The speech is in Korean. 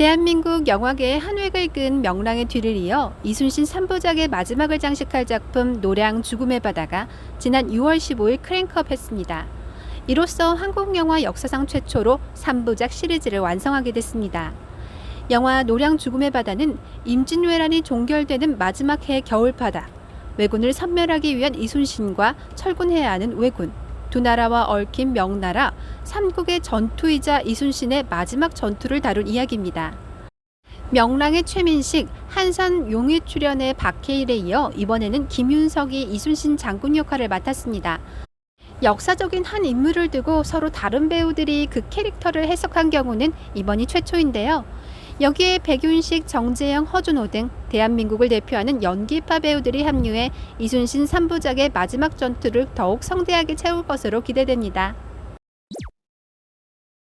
대한민국 영화계의 한 획을 끈 명랑의 뒤를 이어 이순신 3부작의 마지막을 장식할 작품 노량 죽음의 바다가 지난 6월 15일 크랭크업 했습니다. 이로써 한국 영화 역사상 최초로 3부작 시리즈를 완성하게 됐습니다. 영화 노량 죽음의 바다는 임진왜란이 종결되는 마지막 해 겨울바다, 왜군을 섬멸하기 위한 이순신과 철군해야 하는 왜군, 두 나라와 얽힌 명나라, 삼국의 전투이자 이순신의 마지막 전투를 다룬 이야기입니다. 명랑의 최민식, 한산 용의 출연의 박해일에 이어 이번에는 김윤석이 이순신 장군 역할을 맡았습니다. 역사적인 한 인물을 두고 서로 다른 배우들이 그 캐릭터를 해석한 경우는 이번이 최초인데요. 여기에 백윤식, 정재영, 허준호 등 대한민국을 대표하는 연기파 배우들이 합류해 이순신 3부작의 마지막 전투를 더욱 성대하게 채울 것으로 기대됩니다.